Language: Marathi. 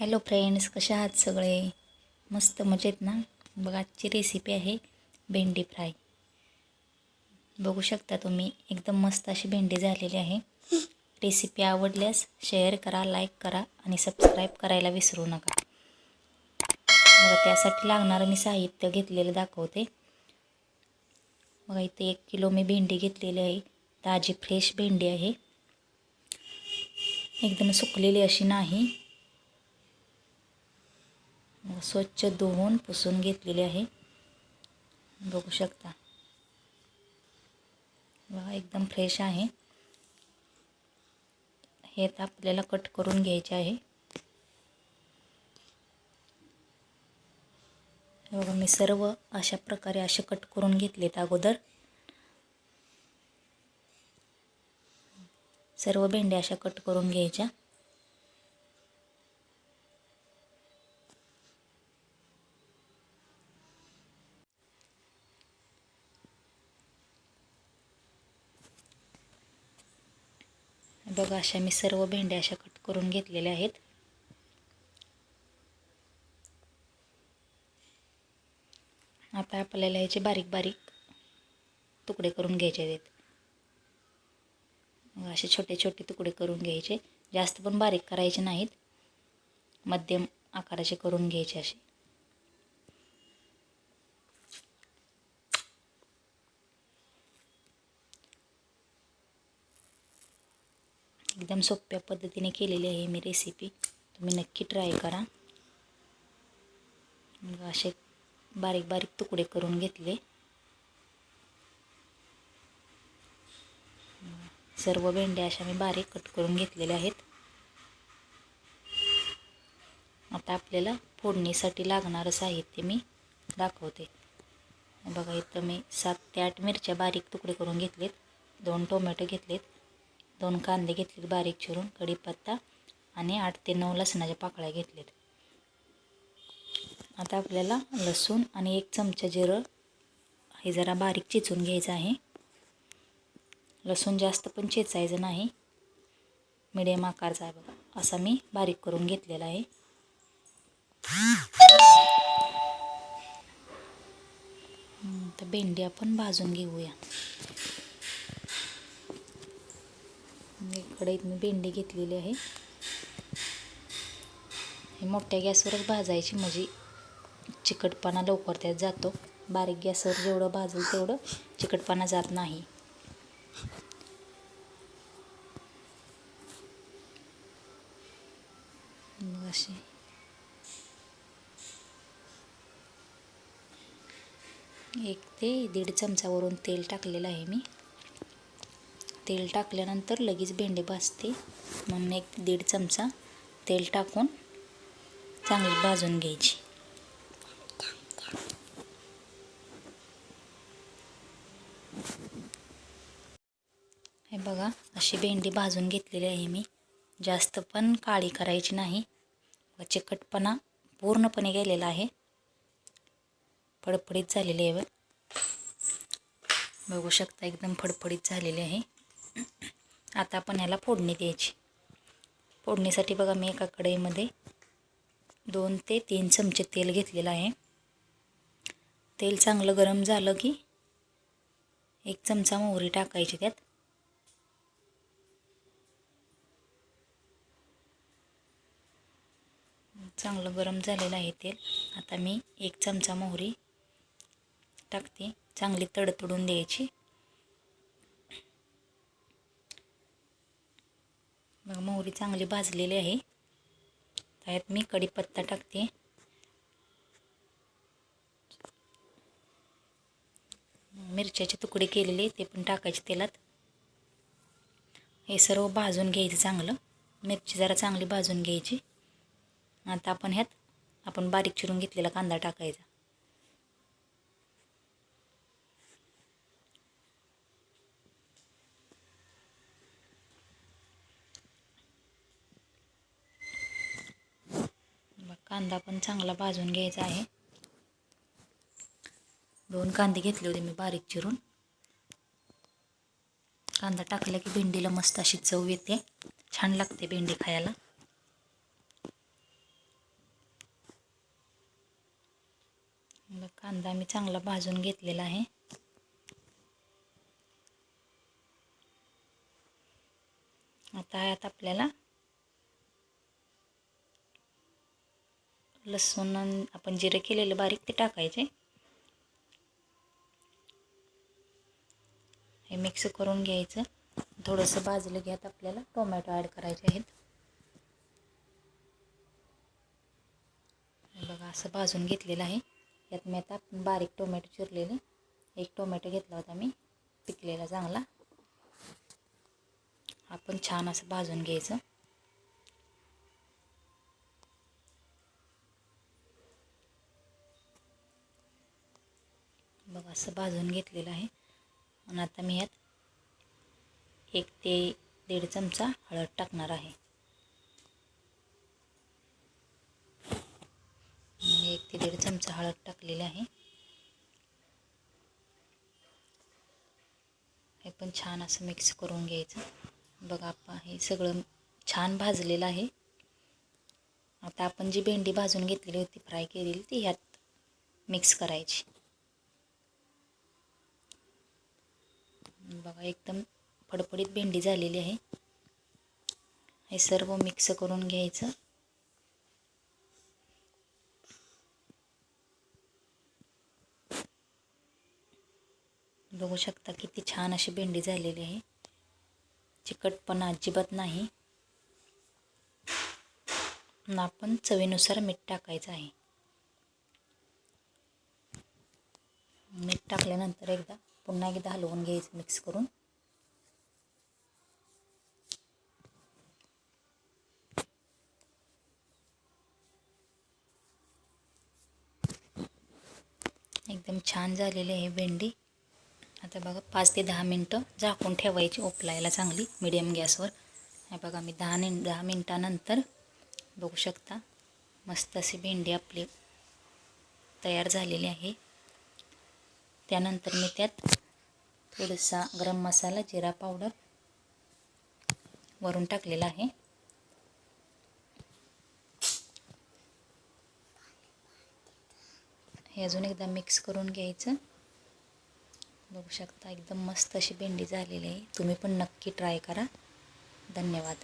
हॅलो फ्रेंड्स कशा आहात सगळे? मस्त मजेत ना? बघा आजची रेसिपी आहे भेंडी फ्राय. बघू शकता तुम्ही एकदम मस्त अशी भेंडी झालेली आहे. रेसिपी आवडल्यास शेअर करा लाईक करा आणि सबस्क्राईब करायला विसरू नका. बघा त्यासाठी लागणारं मी साहित्य घेतलेलं दाखवते. बघा इथे एक किलो मी भेंडी घेतलेली आहे. ताजी फ्रेश भेंडी आहे. एकदम सुकलेली अशी नाही. स्वच्छ धुवून पुसून घेतलेली आहे. बघू शकता. बघा एकदम फ्रेश आहे. हे तर आपल्याला कट करून घ्यायचे आहे. बघा मी सर्व अशा प्रकारे असे कट करून घेतलेत अगोदर. सर्व भेंड्या अशा कट करून घ्यायच्या. बघा अशा मी सर्व भेंड्या अशा कट करून घेतलेल्या आहेत. आता आपल्याला ह्याचे बारीक बारीक तुकडे करून घ्यायचे आहेत. असे छोटे छोटे तुकडे करून घ्यायचे. जास्त पण बारीक करायचे नाहीत. मध्यम आकाराचे करून घ्यायचे असे. एकदम सोप्या पद्धतीने केलेली आहे मी रेसिपी तुम्ही नक्की ट्राय करा. मग असे बारीक बारीक तुकडे करून घेतले. सर्व भेंड्या अशा मी बारीक कट करून घेतलेल्या आहेत. आता आपल्याला फोडणीसाठी लागणारं साहित्य मी दाखवते. बघा इथं मी सात ते आठ मिरच्या बारीक तुकडे करून घेतलेत. दोन टोमॅटो घेतलेत. दोन कांदे घेतलेत बारीक चिरून कढीपत्ता आणि आठ ते नऊ लसणाच्या पाकळ्या घेतलेत. आता आपल्याला लसूण आणि एक चमचा जिरं हे जरा बारीक चिचून घ्यायचं आहे. लसूण जास्त पण चेचायचं नाही. मिडियम आकारचा आहे बघा. असा मी बारीक करून घेतलेला आहे. तर भेंडी आपण भाजून घेऊया. कढईत मी भेंडी घेतलेली आहे. हे मोठ्या गॅसवरच भाजायची म्हणजे चिकटपणा लवकर त्यात जातो. बारीक गॅसवर जेवढं भाजेल तेवढं चिकटपणा जात नाही. एक ते दीड चमचावरून तेल टाकलेलं आहे मी. तेल टाकल्यानंतर लगेच भेंडी भाजते. म्हणून एक दीड चमचा तेल टाकून चांगली भाजून घ्यायची. हे बघा अशी भेंडी भाजून घेतलेली आहे मी. जास्त पण काळी करायची नाही. चिकटपणा पूर्णपणे गेलेला आहे. फडफडीत झालेली आहे बघू शकता एकदम फडफडीत झालेली आहे. आता आपण ह्याला फोडणी द्यायची. फोडणीसाठी बघा मी एका कढईमध्ये दोन ते तीन चमचे तेल घेतलेलं आहे. तेल चांगलं गरम झालं की एक चमचा मोहरी टाकायची त्यात. चांगलं गरम झालेलं आहे तेल. आता मी एक चमचा मोहरी टाकते. चांगली तडतडून द्यायची. मग मोहरी चांगली भाजलेली आहे. त्यात मी कढीपत्ता टाकते. मिरच्याचे तुकडे केलेले ते पण टाकायचे तेलात. हे सर्व भाजून घ्यायचं चांगलं. मिरची जरा चांगली भाजून घ्यायची. आता आपण ह्यात आपण बारीक चिरून घेतलेला कांदा टाकायचा. कांदा पण चांगला भाजून घ्यायचा आहे. दोन कांदे घेतले होते मी बारीक चिरून. कांदा टाकला की भेंडीला मस्त अशी चव येते. छान लागते भेंडी खायला. कांदा मी चांगला भाजून घेतलेला आहे. आता आहेत आपल्याला लसूण आपण जिरे केलेलं बारीक ते टाकायचे. हे मिक्स करून घ्यायचं. थोडंसं भाजलं घ्यात आपल्याला टोमॅटो ॲड करायचे आहेत. बघा असं भाजून घेतलेलं आहे. यात मी आता बारीक टोमॅटो चिरलेले. एक टोमॅटो घेतला होता मी पिकलेला चांगला. आपण छान असं भाजून घ्यायचं बघा असं भाजून घेतलेलं आहे. आणि आता मी यात एक ते दीड चमचा हळद टाकणार आहे. एक ते दीड चमचा हळद टाकलेली आहे. हे पण छान असं मिक्स करून घ्यायचं. बघा आपण हे सगळं छान भाजलेलं आहे. आता आपण जी भेंडी भाजून घेतलेली होती फ्राय केलेली ती ह्यात मिक्स करायची. बघा एकदम फडफडीत भेंडी झालेली आहे. हे सर्व मिक्स करून घ्यायचं. बघू शकता किती छान अशी भेंडी झालेली आहे. चिकटपणा अजिबात नाही. आपण चवीनुसार मीठ टाकायचं आहे. मीठ टाकल्यानंतर एकदा पुन्हा एकदा हलवून घ्यायचं मिक्स करून. एकदम छान झालेली आहे भेंडी. आता बघा पाच ते दहा मिनटं झाकून ठेवायची ओपलायला चांगली मिडियम गॅसवर. हे बघा मी दहा मिन दहा मिनटानंतर बघू शकता मस्त अशी भेंडी आपली तयार झालेली आहे. त्यानंतर मी त्यात थोडासा गरम मसाला जिरा पावडर वरून टाकलेला आहे. हे अजून एकदा मिक्स करून घ्यायचं. बघू शकता एकदम मस्त अशी भेंडी झालेली आहे. तुम्ही पण नक्की ट्राय करा. धन्यवाद.